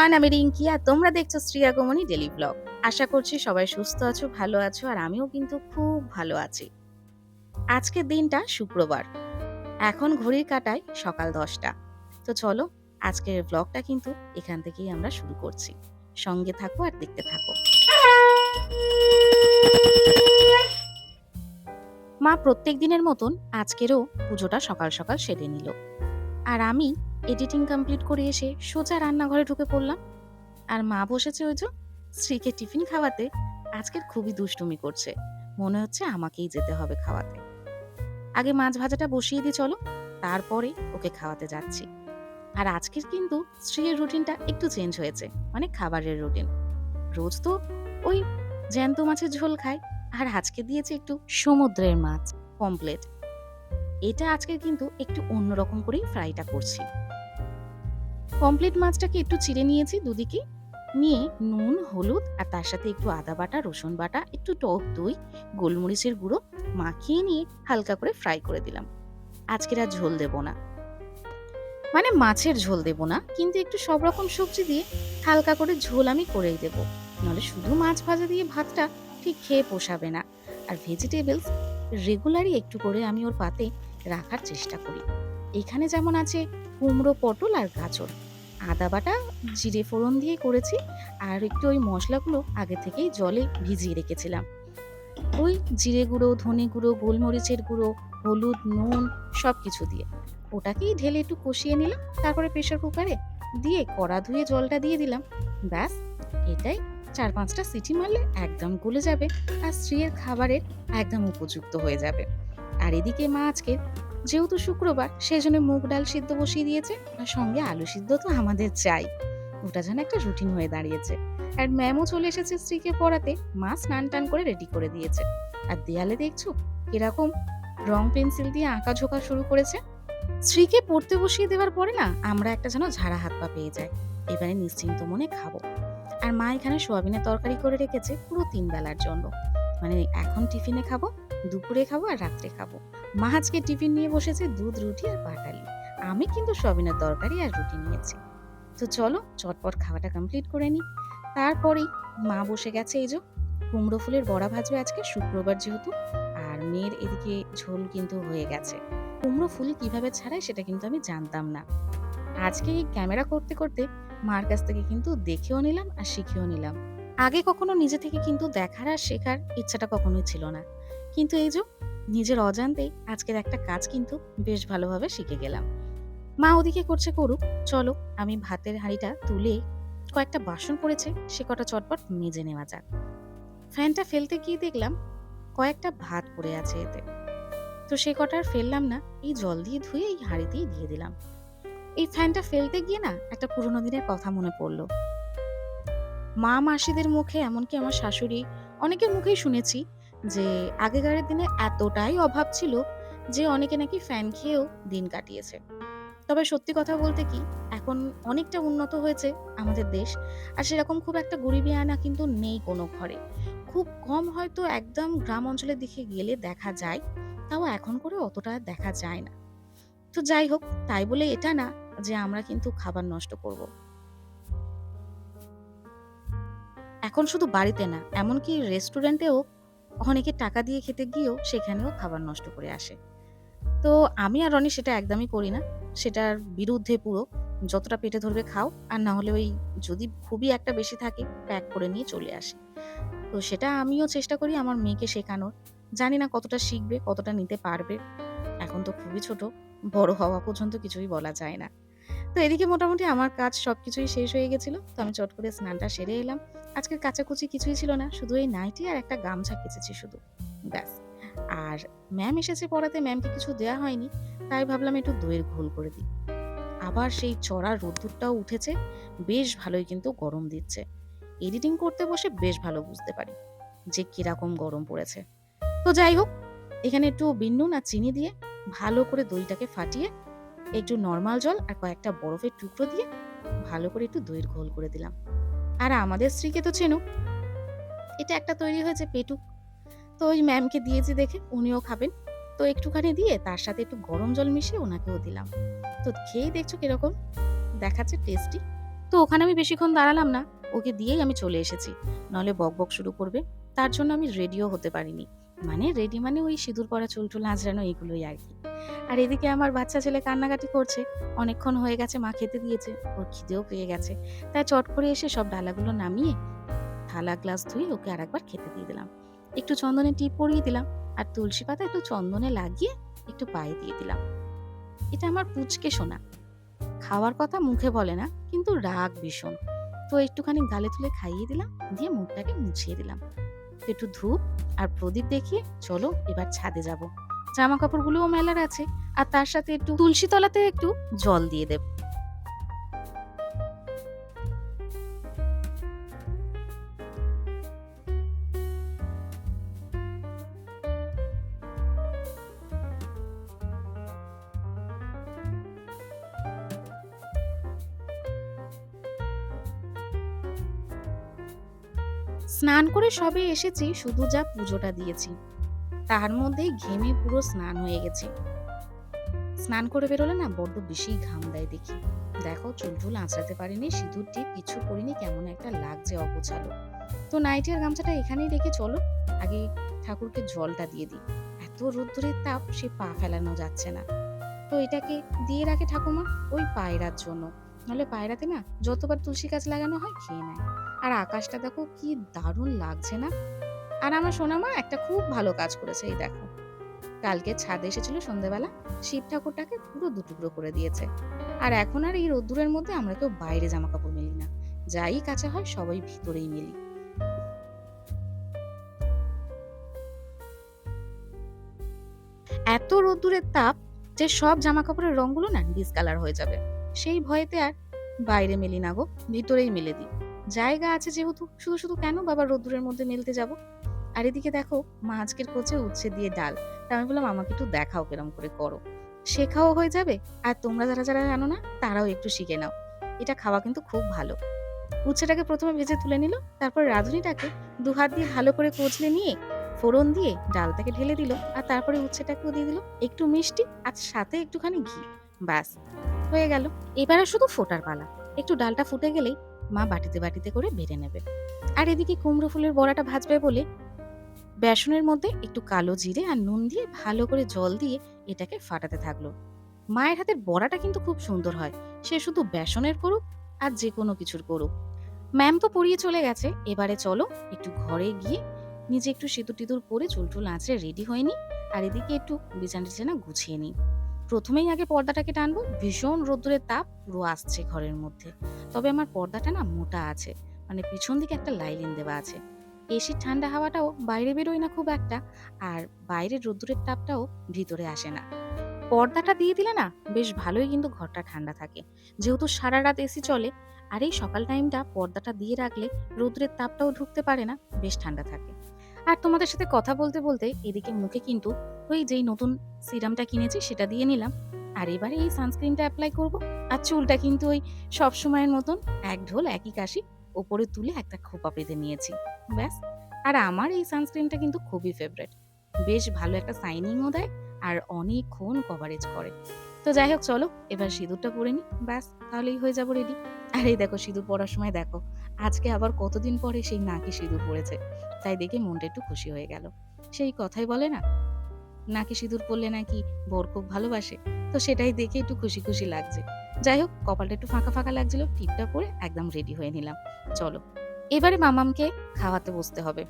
Everyone, আমি রিঙ্কি আর তোমরা দেখছ শ্রী আগমনী ডেলি ব্লগ আশা করছি সবাই সুস্থ আছো, ভালো আছো আর আমিও কিন্তু খুব ভালো আছি। আজকের দিনটা শুক্রবার। এখন ঘড়ির কাটায় সকাল দশটা। তো চলো, আজকের ব্লগটা কিন্তু এখান থেকেই আমরা শুরু করছি। সঙ্গে থাকো আর দেখতে থাকো। মা প্রত্যেক দিনের মতন আজকেরও পুজোটা সকাল সকাল সেরে নিল। আর আমি এডিটিং কমপ্লিট করে এসে সোজা রান্নাঘরে ঢুকে পড়লাম। আর মা বসেছে ওই যে স্ত্রীকে টিফিন খাওয়াতে। আজকের খুবই দুষ্টুমি করছে। মনে হচ্ছে আমাকেই যেতে হবে খাওয়াতে। আগে মাছ ভাজাটা বসিয়ে দিই, চলো। তারপরে ওকে খাওয়াতে যাচ্ছি। আর আজকের কিন্তু স্ত্রীর রুটিনটা একটু চেঞ্জ হয়েছে। মানে খাবারের রুটিন। রোজ তো ওই জ্যান্ত মাছের ঝোল খায়। আর আজকে দিয়েছে একটু সমুদ্রের মাছ, কমপ্লেট। এটা আজকে কিন্তু একটু অন্যরকম করেই ফ্রাইটা করছি। কমপ্লিট মাছটাকে একটু চিড়ে নিয়েছি দুদিকে। নিয়ে নুন, হলুদ আর তার সাথে একটু আদা বাটা, রসুন বাটা, একটু টক দই, গোলমরিচের গুঁড়ো মাখিয়ে নিয়ে হালকা করে ফ্রাই করে দিলাম। আজকের আর ঝোল দেব না। মানে মাছের ঝোল দেব না, কিন্তু একটু সব রকম সবজি দিয়ে হালকা করে ঝোল আমি করেই দেব। নাহলে শুধু মাছ ভাজা দিয়ে ভাতটা ঠিক খেয়ে পোষাবে না। আর ভেজিটেবলস রেগুলারই একটু করে আমি ওর পাতে রাখার চেষ্টা করি। এখানে যেমন আছে কুমড়ো, পটল আর গাজর। আদা বাটা জিরে ফোড়ন দিয়ে করেছি আর একটু ওই মশলাগুলো আগে থেকেই জলে ভিজিয়ে রেখেছিলাম। ওই জিরে গুঁড়ো ধনে গুঁড়ো গোলমরিচের গুঁড়ো হলুদ নুন সব কিছু দিয়ে। ওটাকেই ঢেলে একটু কষিয়ে নিলাম তারপরে প্রেশার কুকারে দিয়ে কড়া ধুয়ে জলটা দিয়ে দিলাম। ব্যাস এটাই চার পাঁচটা সিটি মারলে একদম গলে যাবে আর স্ত্রীর খাবারের একদম উপযুক্ত হয়ে যাবে। আর এদিকে মা আজকে যেহেতু শুক্রবার সেই জন্য মুগ ডাল সিদ্ধ বসিয়ে দিয়েছে আর সঙ্গে আলু সিদ্ধ তো আমাদের চাই। ওটা যেন একটা রুটিন হয়ে দাঁড়িয়েছে। আর ম্যামও চলে এসেছে স্ত্রীকে পড়াতে, মা স্নান টান করে রেডি করে দিয়েছে। আর দেয়ালে দেখছ, কীরকম রং পেন্সিল দিয়ে আঁকা ঝোঁকা শুরু করেছে। স্ত্রীকে পড়তে বসিয়ে দেওয়ার পরে না, আমরা একটা যেন ঝাড়া হাত পা পেয়ে যাই। এবারে নিশ্চিন্ত মনে খাব। আর মা এখানে সোয়াবিনের তরকারি করে রেখেছে পুরো তিন বেলার জন্য। মানে এখন টিফিনে খাব, দুপুরে খাব আর রাত্রে খাব। মা আজকে টিফিন নিয়ে বসেছে দুধ, রুটি আর পাটালি আমি কিন্তু সবিনের তরকারি আর রুটি নিয়েছি। তো চলো চটপট খাওয়াটা কমপ্লিট করে নিই। তারপরেই মা বসে গেছে এই যে কুমড়ো ফুলের বড়া ভাজবে আজকে, শুক্রবার যেহেতু, আর মেয়ের এদিকে ঝোল কিন্তু হয়ে গেছে। কুমড়ো ফুল কীভাবে ছাড়ায় সেটা কিন্তু আমি জানতাম না। আজকে এই ক্যামেরা করতে করতে মার কাছ থেকে কিন্তু দেখেও নিলাম আর শিখেও নিলাম। আগে কখনো নিজে থেকে কিন্তু দেখার আর শেখার ইচ্ছাটা কখনোই ছিল না। কিন্তু এই যে নিজের অজান্তেই আজকের একটা কাজ কিন্তু বেশ ভালোভাবে শিখে গেলাম। মা ওদিকে করছে করুক, চলো আমি ভাতের হাঁড়িটা তুলে কয়েকটা বাসন পড়েছে, সে কটা চটপট মেজে নেওয়া যাক। ফ্যানটা ফেলতে গিয়ে দেখলাম কয়েকটা ভাত পড়ে আছে এতে। তো সে কটা আর ফেললাম না, এই জল দিয়ে ধুয়ে এই হাঁড়িতেই দিয়ে দিলাম। এই ফ্যানটা ফেলতে গিয়ে না একটা পুরোনো দিনের কথা মনে পড়ল। মা মাসিদের মুখে এমনকি আমার শাশুড়ি অনেকের মুখেই শুনেছি যে আগেকার দিনে এতটাই অভাব ছিল যে অনেকে নাকি ফ্যান খেয়েও দিন কাটিয়েছে। তবে সত্যি কথা বলতে কি, এখন অনেকটা উন্নত হয়েছে আমাদের দেশ আর সেরকম খুব একটা গরিবী আনা কিন্তু নেই কোনো ঘরে। খুব কম হয়তো একদম গ্রাম অঞ্চলের দিকে গেলে দেখা যায়, তাও এখন করে অতটা দেখা যায় না। তো যাই হোক, তাই বলে এটা না যে আমরা কিন্তু খাবার নষ্ট করব। এখন শুধু বাড়িতে না, এমনকি রেস্টুরেন্টেও অনেকে টাকা দিয়ে খেতে গিয়েও সেখানেও খাবার নষ্ট করে আসে। তো আমি আর রনি সেটা একদমই করি না। সেটার বিরুদ্ধে পুরো, যতটা পেটে ধরবে খাও, আর না হলে ওই যদি খুবই একটা বেশি থাকে প্যাক করে নিয়ে চলে আসে। তো সেটা আমিও চেষ্টা করি আমার মেয়েকে শেখানোর। জানি না কতটা শিখবে, কতটা নিতে পারবে। এখন তো খুবই ছোট, বড় হওয়া পর্যন্ত কিছুই বলা যায় না। তো এদিকে মোটামুটি আমার কাজ সবকিছুই শেষ হয়ে গেছিল। তো আমি চট করে স্নানটা সেরে এলাম। আজকের কাচাকুচি কিছুই ছিল না, শুধু এই নাইটি আর একটা গামছা কেচেছি শুধু, ব্যাস। আর ম্যাম এসেছে পড়াতে, ম্যামকে কিছু দেওয়া হয়নি, তাই ভাবলাম একটু দইয়ের ঘোল করে দিই। আবার সেই চড়া রোদ্দুরটাও উঠেছে, বেশ ভালোই কিন্তু গরম দিচ্ছে। এডিটিং করতে বসে বেশ ভালো বুঝতে পারি যে কীরকম গরম পড়েছে। তো যাই হোক, এখানে একটু বিন্নুন আর চিনি দিয়ে ভালো করে দইটাকে ফাটিয়ে একটু নর্মাল জল আর কয়েকটা বরফের টুকরো দিয়ে ভালো করে একটু দইয়ের ঘোল করে দিলাম। আর আমাদের স্ত্রীকে তো চেনুক এটা একটা তৈরি হয়েছে পেটুক তো ওই ম্যামকে দিয়েছি দেখে উনিও খাবেন। তো একটুখানি দিয়ে তার সাথে একটু গরম জল মিশিয়ে ওনাকেও দিলাম। তো খেয়েই দেখছ কীরকম? দেখাচ্ছে টেস্টি তো ওখানে আমি বেশিক্ষণ দাঁড়ালাম না। ওকে দিয়েই আমি চলে এসেছি। নলে বক বক শুরু করবে। তার জন্য আমি রেডিও হতে পারিনি। মানে রেডি মানে ওই সিঁদুর পরা চুল টুল আঁচড়ানো এগুলোই আর কি। আর এদিকে আমার বাচ্চা ছেলে কান্নাকাটি করছে, অনেকক্ষণ হয়ে গেছে, মা খেতে দিয়েছে, ওর খিদেও পেয়ে গেছে। তাই চট করে এসে সব ডালাগুলো নামিয়ে থালা গ্লাস ধুয়ে ওকে আর একবার খেতে দিয়ে দিলাম। একটু চন্দনের টিপ পরিয়ে দিলাম, আর তুলসী পাতা একটু চন্দনে লাগিয়ে একটু পায়ে দিয়ে দিলাম। এটা আমার পুচকে শোনা খাওয়ার কথা মুখে বলে না, কিন্তু রাগ ভীষণ। তো একটুখানি গালে তুলে খাইয়ে দিলাম, দিয়ে মুখটাকে মুছিয়ে দিলাম। একটু ধূপ আর প্রদীপ দেখিয়ে চলো এবার ছাদে যাব। জামা কাপড়গুলোও মেলার আছে, আর তার সাথে একটু তুলসী তলাতে একটু জল দিয়ে দেব। স্নান করে সবে এসেছি, শুধু যা পুজোটা দিয়েছি। তার মধ্যে ঘেমে পুরো স্নান হয়ে গেছে। স্নান করে বেরোলে না বড্ড বেশি ঘাম দেয় দেখি। দেখো চুল টুল আঁচড়াতে পারিনি, সিঁদুর টিপ কিছু করিনি কেমন একটা লাগছে অগোছালো। তো নাইটি আর গামছাটা এখানেই রেখে চলো, আগে ঠাকুরকে জলটা দিয়ে দিই। এত রোদ্দুরের তাপ, সে পা ফেলানো যাচ্ছে না। তো এটাকে দিয়ে রাখে ঠাকুমা, ওই পায়রার জন্য। নাহলে পায়রাতে না যতবার তুলসী গাছ লাগানো হয়, খেয়ে নেয়। আর আকাশটা দেখো কি দারুণ লাগছে না? আর আমার সোনামা একটা খুব ভালো কাজ করেছে, এই দেখো। কালকে ছাদে এসেছিল সন্ধেবেলা, শিব ঠাকুরটাকে পুরো দুটুকরো করে দিয়েছে। আর এখন আর এই রোদ্দুরের মধ্যে আমরা কেউ বাইরে জামা কাপড় মেলি না। যাই কাঁচা হয়, সবাই ভিতরেই মেলি। এত রোদ্দুরের তাপ যে সব জামা কাপড়ের রঙগুলো না ডিসকালার হয়ে যাবে। সেই ভয়েতে আর বাইরে মেলি না গো, ভিতরেই মেলে দিই। জায়গা আছে যেহেতু, শুধু শুধু কেন বাবা রোদ্দুরের মধ্যে মেলতে যাব? আর এদিকে দেখো, মা আজকের কোচে উচ্ছে দিয়ে ডাল। তা আমি বললাম, আমাকে একটু দেখাও কেরম করে করো। শেখাও হয়ে যাবে, আর তোমরা যারা যারা জানো না, তারাও একটু শিখে নাও। এটা খাওয়া কিন্তু খুব ভালো। উচ্ছেটাকে প্রথমে ভেজে তুলে নিল, তারপর রাঁধুনিটাকে দু হাত দিয়ে ভালো করে কচলে নিয়ে ফোড়ন দিয়ে ডালটাকে ঢেলে দিল, আর তারপরে উচ্ছেটাকেও দিয়ে দিল একটু মিষ্টি, আর সাথে একটুখানি ঘি। ব্যাস, হয়ে গেল। এবারে শুধু ফোটার পালা। একটু ডালটা ফুটে গেলেই মা বাটিতে বাটিতে করে বেড়ে নেবে। আর এদিকে কুমড়ো ফুলের বড়াটা ভাজবে বলে বেসনের মধ্যে একটু কালো জিরে আর নুন দিয়ে ভালো করে জল দিয়ে এটাকে ফাটাতে থাকল। মায়ের হাতের বড়াটা কিন্তু খুব সুন্দর হয়। সে শুধু বেসনের করুক আর যে কোনো কিছুর করুক। ম্যাম তো পড়িয়ে চলে গেছে। এবারে চলো একটু ঘরে গিয়ে নিজে একটু সিঁদুর টিঁদুর পরে চুল টুল আঁচড়ে রেডি হয়ে হয়নি আর এদিকে একটু বিছানা টিছানা গুছিয়ে নিই। প্রথমেই আগে পর্দাটাকে টানবো, ভীষণ রোদ্দুরের তাপ পুরো আসছে ঘরের মধ্যে। তবে আমার পর্দাটা না মোটা আছে মানে পিছন দিকে একটা লাইলিন দেওয়া আছে। এসির ঠান্ডা হাওয়াটাও বাইরে বেরোয় না খুব একটা, আর বাইরের রোদ্দুরের তাপটাও ভিতরে আসে না। পর্দাটা দিয়ে দিলে না বেশ ভালোই কিন্তু ঘরটা ঠান্ডা থাকে। যেহেতু সারা রাত এসি চলে, আর এই সকাল টাইমটা পর্দাটা দিয়ে রাখলে রোদ্রের তাপটাও ঢুকতে পারে না, বেশ ঠান্ডা থাকে। আর তোমাদের সাথে কথা বলতে বলতে এদিকে মুখে কিন্তু ওই যেই নতুন সিরামটা কিনেছি সেটা দিয়ে নিলাম। আর এবারে এই সানস্ক্রিনটা অ্যাপ্লাই করব। আর চুলটা কিন্তু ওই সব সময়ের মতন এক ঢোল, একই কাশি ওপরে তুলে একটা খোপা পেতে নিয়েছি। ব্যাস। আর আমার এই সানস্ক্রিনটা কিন্তু খুবই ফেভারেট বেশ ভালো একটা সাইনিংও দেয় আর অনেকক্ষণ কভারেজ করে। তো যাই হোক, চলো এবার সিঁদুরটা পরে নি। ব্যাস, তাহলেই হয়ে যাব রেডি আর এই দেখো, সিঁদুর পরার সময় দেখো আজকে আবার কতদিন পরে সেই নাকি সিঁদুর পড়েছে? তাই দেখে মনটা একটু খুশি হয়ে গেল। সেই কথাই বলে না? নাকি সিঁদুর পরলে নাকি বর খুব ভালোবাসে? তো সেটাই দেখে একটু খুশি খুশি লাগছে। যাই হোক, কপালটা একটু ফাঁকা ফাঁকা লাগছিল টিপটা পরে একদম রেডি হয়ে নিলাম। চলো, এবারে মামামকে খাওয়াতে বসতে হবে।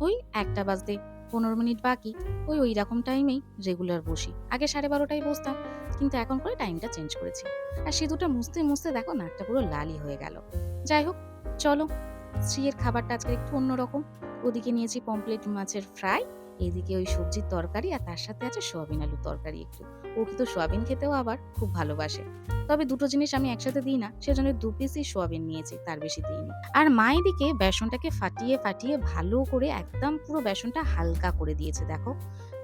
ওই একটা বাজতে পনেরো মিনিট বাকি, ওই ওই রকম টাইমেই রেগুলার বসি। আগে সাড়ে বারোটায় বসতাম, কিন্তু এখন করে টাইমটা চেঞ্জ করেছি। আর সিঁদুরটা মুছতে মুছতে দেখো, নাকটা পুরো লালই হয়ে গেল। যাই হোক চলো, স্ত্রীর খাবারটা আজকে একটু অন্যরকম। ওদিকে নিয়েছি পমপ্লেট মাছের ফ্রাই, এদিকে ওই সবজির তরকারি আর তার সাথে আছে সোয়াবিন আলুর তরকারি একটু। ও কিন্তু সোয়াবিন খেতেও আবার খুব ভালোবাসে। তবে দুটো জিনিস আমি একসাথে দিই না, সেজন্য দু পিসই সোয়াবিন নিয়েছি, তার বেশি দিইনি। আর মা এদিকে বেসনটাকে ফাটিয়ে ফাটিয়ে ভালো করে একদম পুরো বেসনটা হালকা করে দিয়েছে, দেখো।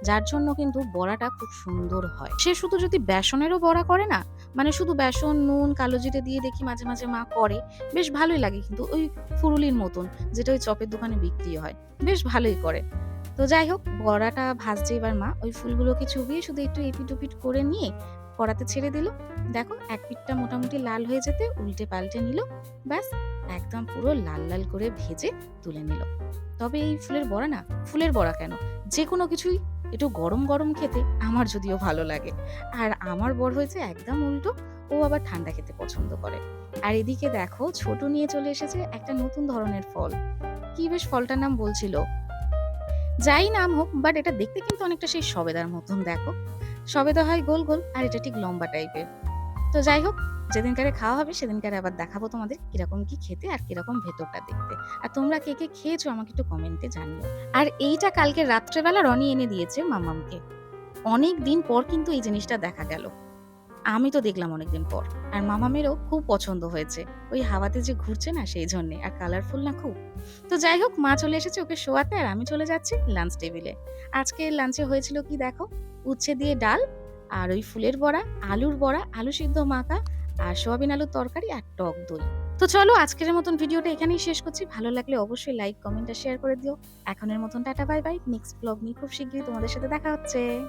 যার জন্য কিন্তু বড়াটা খুব সুন্দর হয়। সে শুধু যদি বেসনেরও বড়া করে না মানে শুধু বেসন, নুন, কালো জিরে দিয়ে দেখি মাঝে মাঝে মা করে। বেশ ভালোই লাগে কিন্তু ওই ফুরুলির মতন, যেটা ওই চপের দোকানে বিক্রি হয়। বেশ ভালোই করে। তো যাই হোক, বড়াটা ভাজছে এবার মা। ওই ফুলগুলোকে চুবিয়ে শুধু একটু এপিট করে নিয়ে কড়াতে ছেড়ে দিল। দেখো, এক পিঠটা মোটামুটি লাল হয়ে যেতে উল্টে পাল্টে নিল। ব্যাস, একদম পুরো লাল লাল করে ভেজে তুলে নিল। তবে এই ফুলের বড়া না, ফুলের বড়া কেন? যে কোনো কিছুই একটু গরম গরম খেতে আমার যদিও ভালো লাগে। আর আমার বড় হয়েছে একদম উল্টো, ও আবার ঠান্ডা খেতে পছন্দ করে। আর এদিকে দেখো, ছোট নিয়ে চলে এসেছে একটা নতুন ধরনের ফল। কি বেশ ফলটার নাম বলছিল? যাই নাম হোক, বাট এটা দেখতে কিন্তু অনেকটা সেই সবেদার মতন, দেখো। সবেদা হয় গোল গোল, আর এটা ঠিক লম্বা টাইপের। তো যাই হোক, যেদিনকারে খাওয়া হবে সেদিনকারে আবার দেখাবো তোমাদের কীরকম কি খেতে আর কীরকম ভেতরটা দেখতে। আর তোমরা কে কে খেয়েছো আমাকে একটু কমেন্টে জানিও। আর এইটা কালকে রাত্রেবেলা রনি এনে দিয়েছে মামামকে। অনেক দিন পর কিন্তু এই জিনিসটা দেখা গেল। আমি তো দেখলাম অনেকদিন পর। আর মামামেরও খুব পছন্দ হয়েছে। ওই হাওয়াতে যে ঘুরছে না সেই জন্যে, আর কালারফুল না খুব। তো যাই হোক, মা চলে এসেছে ওকে শোয়াতে আর আমি চলে যাচ্ছি লাঞ্চ টেবিলে আজকে লাঞ্চে হয়েছিল কি দেখো? উচ্ছে দিয়ে ডাল আর ওই ফুলের বড়া, আলুর বড়া, আলু সিদ্ধ মাখা আর সোয়াবিন আলুর তরকারি আর টক দই। তো চলো, আজকের মতন ভিডিওটা এখানেই শেষ করছি। ভালো লাগলে অবশ্যই লাইক কমেন্ট আর শেয়ার করে দিও। এখনের মতন tata bye bye next blog নিয়ে খুব শীঘ্রই তোমাদের সাথে দেখা হচ্ছে।